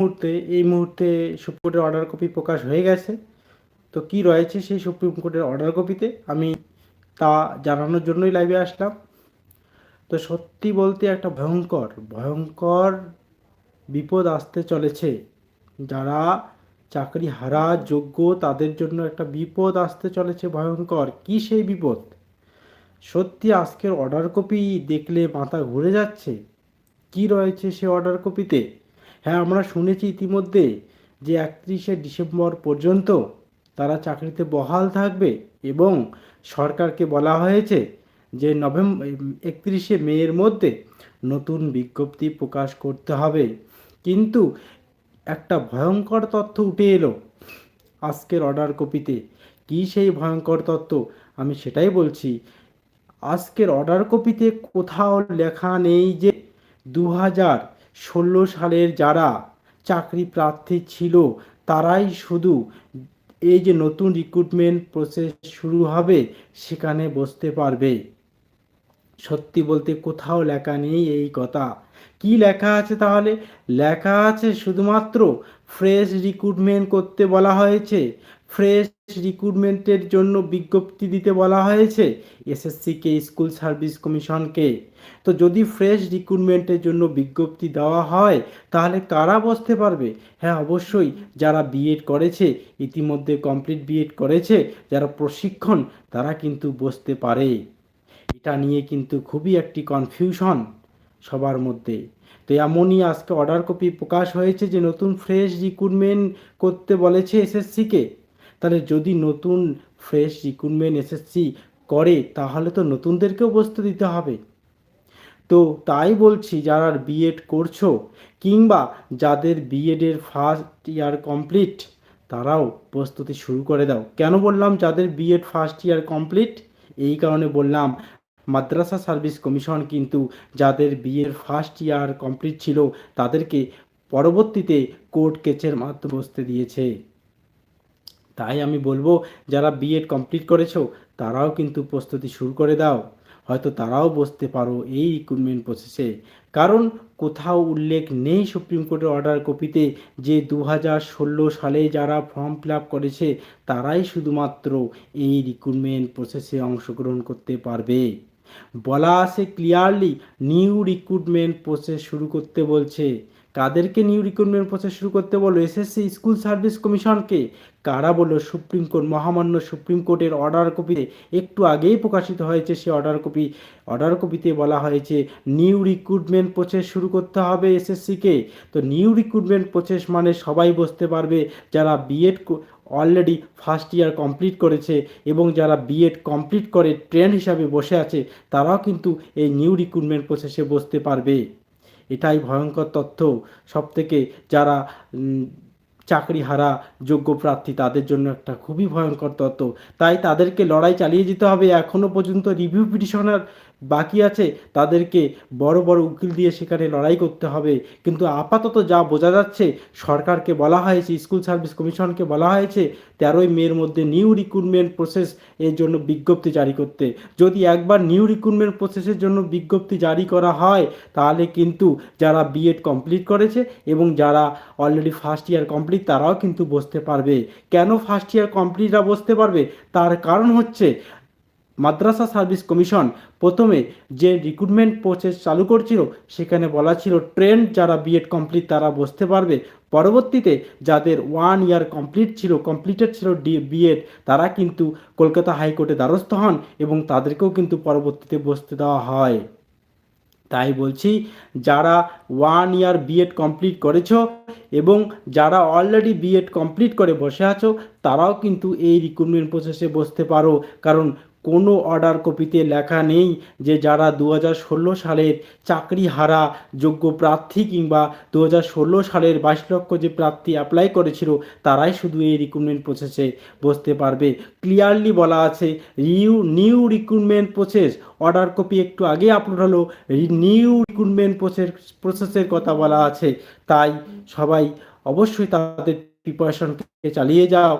মুহূর্তে, এই মুহূর্তে সুপ্রিম কোর্টের অর্ডার কপি প্রকাশ হয়ে গেছে। তো কি রয়েছে সেই সুপ্রিম কোর্টের অর্ডার কপিতে আমি তা জানানোর জন্যই লাইভে আসলাম। তো সত্যি বলতে একটা ভয়ঙ্কর ভয়ঙ্কর বিপদ আসতে চলেছে। যারা চাকরি হারা যোগ্য, তাদের জন্য একটা বিপদ আসতে চলেছে ভয়ঙ্কর। কি সেই বিপদ? সত্যি আজকের অর্ডার কপি দেখলে মাথা ঘুরে যাচ্ছে। কি রয়েছে সে অর্ডার কপিতে হ্যাঁ আমরা শুনেছি ইতিমধ্যে যে একত্রিশে ডিসেম্বর পর্যন্ত তারা চাকরিতে বহাল থাকবে এবং সরকারকে বলা হয়েছে যে নভেম্বর একত্রিশে মেয়ের মধ্যে নতুন বিজ্ঞপ্তি প্রকাশ করতে হবে। কিন্তু একটা ভয়ঙ্কর তথ্য উঠে এলো আজকের অর্ডার কপিতে কী সেই ভয়ঙ্কর তত্ত্ব আমি সেটাই বলছি, আজকের অর্ডার কপিতে কোথাও লেখা নেই যে দু হাজার ষোলো সালের যারা চাকরি প্রার্থী ছিল, তারাই শুধু এই যে নতুন রিক্রুটমেন্ট প্রসেস শুরু হবে, সেখানে বসতে পারবে। সত্যি বলতে কোথাও লেখা নেই এই কথা। কি লেখা আছে তাহলে? লেখা আছে শুধুমাত্র ফ্রেশ রিক্রুটমেন্ট করতে বলা হয়েছে। ফ্রেশ রিক্রুটমেন্টের জন্য বিজ্ঞপ্তি দিতে বলা হয়েছে এসএসসিকে, স্কুল সার্ভিস কমিশনকে। তো যদি ফ্রেশ রিক্রুটমেন্টের জন্য বিজ্ঞপ্তি দেওয়া হয়, তাহলে কারা বসতে পারবে? হ্যাঁ অবশ্যই যারা বিএড করেছে, ইতিমধ্যে কমপ্লিট বিএড করেছে, যারা প্রশিক্ষণ, তারা কিন্তু বসতে পারে। এটা নিয়ে কিন্তু খুবই একটি কনফিউশন সবার মধ্যে। তো এমনই আজকে অর্ডার কপি প্রকাশ হয়েছে যে নতুন ফ্রেশ রিক্রুটমেন্ট করতে বলেছে এসএসসিকে। তাহলে যদি নতুন ফ্রেশ রিক্রুটমেন্ট এসএসসি করে, তাহলে তো নতুনদেরকেও বসতে দিতে হবে। তো তাই বলছি, যারা বিএড করছ, কিংবা যাদের বিএডের ফার্স্ট ইয়ার কমপ্লিট তারাও প্রস্তুতি শুরু করে দাও। কেন বললাম যাদের বিএড ফার্স্ট ইয়ার কমপ্লিট এই কারণে বললাম, মাদ্রাসা সার্ভিস কমিশন কিন্তু যাদের বিএর ফার্স্ট ইয়ার কমপ্লিট ছিল, তাদেরকে পরবর্তীতে কোর্ট কেচের মাধ্যমে বসতে দিয়েছে। তাই আমি বলব, যারা বিএড কমপ্লিট করেছ, তারাও কিন্তু প্রস্তুতি শুরু করে দাও। হয়তো তারাও বসতে পারো এই রিক্রুটমেন্ট প্রসেসে কারণ কোথাও উল্লেখ নেই সুপ্রিম কোর্টের অর্ডার কপিতে যে দু হাজার ষোলো সালে যারা ফর্ম ফিল করেছে, তারাই শুধুমাত্র এই রিক্রুটমেন্ট প্রসেসে অংশগ্রহণ করতে পারবে। বলা আছে ক্লিয়ারলি নিউ রিক্রুটমেন্ট প্রসেস শুরু করতে বলছে। কাদেরকে নিউ রিক্রুটমেন্ট প্রসেস শুরু করতে বলো? এসএসসি স্কুল সার্ভিস কমিশনকে কারা বলল? সুপ্রিম কোর্ট মহামান্য সুপ্রিম কোর্টের অর্ডার কপিতে একটু আগেই প্রকাশিত হয়েছে সে অর্ডার কপি অর্ডার কপিতে বলা হয়েছে নিউ রিক্রুটমেন্ট প্রসেস শুরু করতে হবে এসএসসিকে তো নিউ রিক্রুটমেন্ট প্রসেস মানে সবাই বসতে পারবে যারা B Ed already first year complete করেছে এবং যারা বিএড কমপ্লিট করে ট্রেন্ড হিসাবে বসে আছে, তারাও কিন্তু এই নিউ রিক্রুটমেন্ট প্রসেসে বসতে পারবে। এটাই ভয়ঙ্কর তথ্য। সবথেকে যারা চাকরি হারা যোগ্য প্রার্থী তাদের জন্য একটা খুবই ভয়ঙ্কর তত্ত্ব। তাই তাদেরকে লড়াই চালিয়ে যেতে হবে। এখনও পর্যন্ত রিভিউ পিটিশনার বাকি আছে। তাদেরকে বড় বড় উকিল দিয়ে সেখানে লড়াই করতে হবে। কিন্তু আপাতত যা বোঝা যাচ্ছে, সরকারকে বলা হয়েছে, স্কুল সার্ভিস কমিশনকে বলা হয়েছে, তেরোই মের মধ্যে নিউ রিক্রুটমেন্ট প্রসেস এর জন্য বিজ্ঞপ্তি জারি করতে। যদি একবার নিউ রিক্রুটমেন্ট প্রসেসের জন্য বিজ্ঞপ্তি জারি করা হয়, তাহলে কিন্তু যারা বিএড কমপ্লিট করেছে এবং যারা অলরেডি ফার্স্ট ইয়ার কমপ্লিট তারাও কিন্তু বসতে পারবে। কেন ফার্স্ট ইয়ার কমপ্লিটরা বসতে পারবে? তার কারণ হচ্ছে মাদ্রাসা সার্ভিস কমিশন প্রথমে যে রিক্রুটমেন্ট প্রসেস চালু করছিল, সেখানে বলা ছিল ট্রেন্ড যারা বিএড কমপ্লিট তারা বসতে পারবে। পরবর্তীতে যাদের ওয়ান ইয়ার কমপ্লিট ছিল কমপ্লিটেড ছিল ডি বিএড তারা কিন্তু কলকাতা হাইকোর্টে দ্বারস্থ হন এবং তাদেরকেও কিন্তু পরবর্তীতে বসতে দেওয়া হয়। তাই বলছি, যারা ওয়ান ইয়ার বিএড কমপ্লিট করেছ এবং যারা অলরেডি বিএড কমপ্লিট করে বসে আছো, তারাও কিন্তু এই রিক্রুটমেন্ট প্রসেসে বসতে পারো। কারণ কোনো অর্ডার কপিতে লেখা নেই যে যারা দু হাজার ষোলো সালের চাকরি হারা যোগ্য প্রার্থী কিংবা দু হাজার ষোলো সালের বাইশ লক্ষ যে প্রার্থী অ্যাপ্লাই করেছিল, তারাই শুধু এই রিক্রুটমেন্ট প্রসেসে বসতে পারবে। ক্লিয়ারলি বলা আছে new new recruitment process order copy একটু আগে আপলোড হলো নিউ রিক্রুটমেন্ট প্রসেস প্রসেসের কথা বলা আছে। তাই সবাই অবশ্যই তাদের প্রিপারেশনকে চালিয়ে যাও।